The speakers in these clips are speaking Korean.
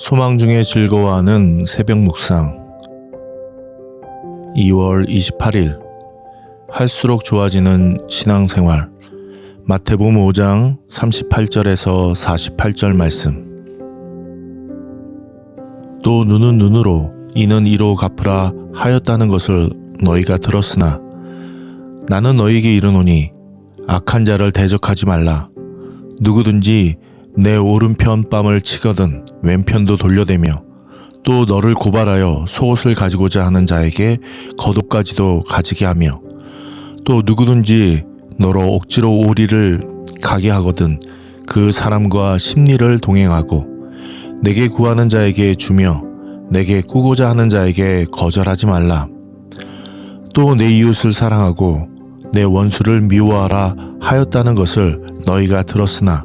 소망 중에 즐거워하는 새벽 묵상. 2월 28일 할수록 좋아지는 신앙생활. 마태복음 5장 38절에서 48절 말씀. 또 눈은 눈으로 이는 이로 갚으라 하였다는 것을 너희가 들었으나 나는 너희에게 이르노니 악한 자를 대적하지 말라. 누구든지 내 오른편 뺨을 치거든 왼편도 돌려대며 또 너를 고발하여 속옷을 가지고자 하는 자에게 겉옷까지도 가지게 하며 또 누구든지 너로 억지로 오리를 가게 하거든 그 사람과 심리를 동행하고 내게 구하는 자에게 주며 내게 꾸고자 하는 자에게 거절하지 말라. 또 내 이웃을 사랑하고 내 원수를 미워하라 하였다는 것을 너희가 들었으나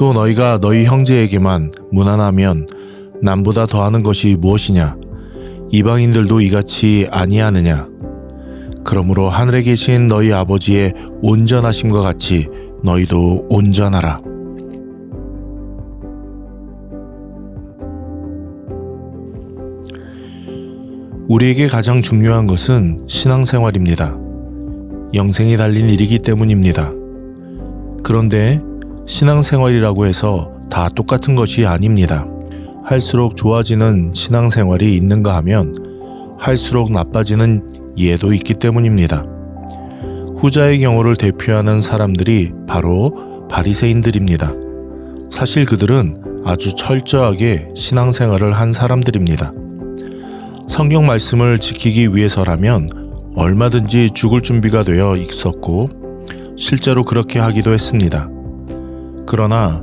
또 너희가 너희 형제에게만 무난하면 남보다 더하는 것이 무엇이냐? 이방인들도 이같이 아니하느냐? 그러므로 하늘에 계신 너희 아버지의 온전하심과 같이 너희도 온전하라. 우리에게 가장 중요한 것은 신앙생활입니다. 영생이 달린 일이기 때문입니다. 그런데 신앙생활이라고 해서 다 똑같은 것이 아닙니다. 할수록 좋아지는 신앙생활이 있는가 하면 할수록 나빠지는 예도 있기 때문입니다. 후자의 경우를 대표하는 사람들이 바로 바리새인들입니다. 사실 그들은 아주 철저하게 신앙생활을 한 사람들입니다. 성경 말씀을 지키기 위해서라면 얼마든지 죽을 준비가 되어 있었고 실제로 그렇게 하기도 했습니다. 그러나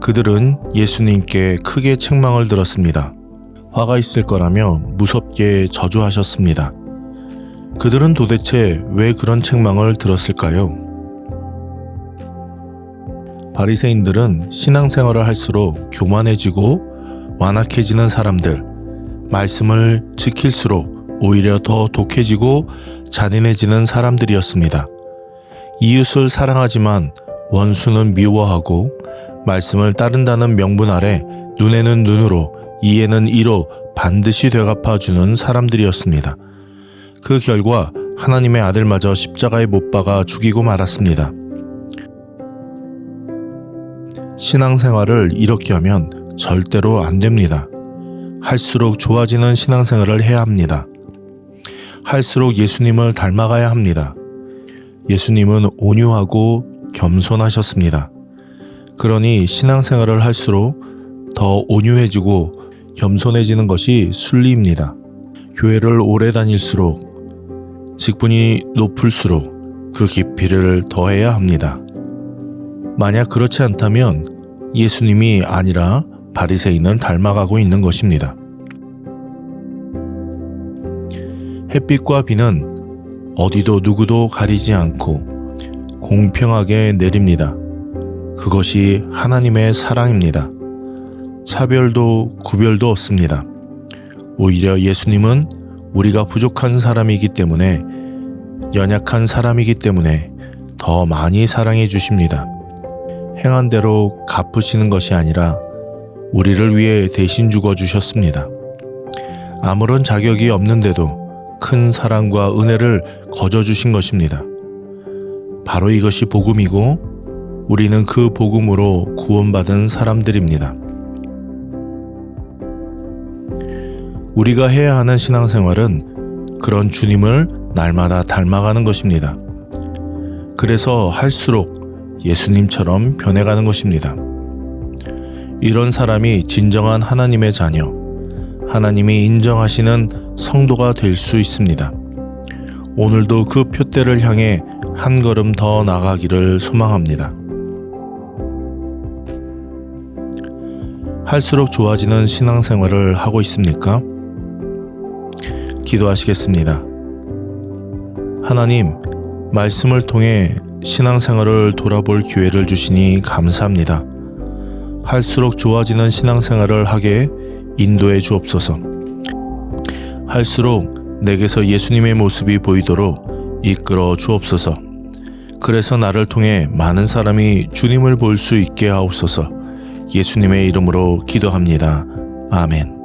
그들은 예수님께 크게 책망을 들었습니다. 화가 있을 거라며 무섭게 저주하셨습니다. 그들은 도대체 왜 그런 책망을 들었을까요? 바리새인들은 신앙생활을 할수록 교만해지고 완악해지는 사람들, 말씀을 지킬수록 오히려 더 독해지고 잔인해지는 사람들이었습니다. 이웃을 사랑하지만 원수는 미워하고 말씀을 따른다는 명분 아래 눈에는 눈으로 이에는 이로 반드시 되갚아주는 사람들이었습니다. 그 결과 하나님의 아들마저 십자가에 못 박아 죽이고 말았습니다. 신앙생활을 이렇게 하면 절대로 안 됩니다. 할수록 좋아지는 신앙생활을 해야 합니다. 할수록 예수님을 닮아가야 합니다. 예수님은 온유하고 겸손하셨습니다. 그러니 신앙생활을 할수록 더 온유해지고 겸손해지는 것이 순리입니다. 교회를 오래 다닐수록 직분이 높을수록 그 깊이를 더해야 합니다. 만약 그렇지 않다면 예수님이 아니라 바리새인을 닮아가고 있는 것입니다. 햇빛과 비는 어디도 누구도 가리지 않고 공평하게 내립니다. 그것이 하나님의 사랑입니다. 차별도 구별도 없습니다. 오히려 예수님은 우리가 부족한 사람이기 때문에 연약한 사람이기 때문에 더 많이 사랑해 주십니다. 행한 대로 갚으시는 것이 아니라 우리를 위해 대신 죽어 주셨습니다. 아무런 자격이 없는데도 큰 사랑과 은혜를 거저 주신 것입니다. 바로 이것이 복음이고 우리는 그 복음으로 구원받은 사람들입니다. 우리가 해야 하는 신앙생활은 그런 주님을 날마다 닮아가는 것입니다. 그래서 할수록 예수님처럼 변해가는 것입니다. 이런 사람이 진정한 하나님의 자녀, 하나님이 인정하시는 성도가 될 수 있습니다. 오늘도 그 표대를 향해 한 걸음 더 나가기를 소망합니다. 할수록 좋아지는 신앙생활을 하고 있습니까? 기도하시겠습니다. 하나님, 말씀을 통해 신앙생활을 돌아볼 기회를 주시니 감사합니다. 할수록 좋아지는 신앙생활을 하게 인도해 주옵소서. 할수록 내게서 예수님의 모습이 보이도록 이끌어 주옵소서. 그래서 나를 통해 많은 사람이 주님을 볼 수 있게 하옵소서. 예수님의 이름으로 기도합니다. 아멘.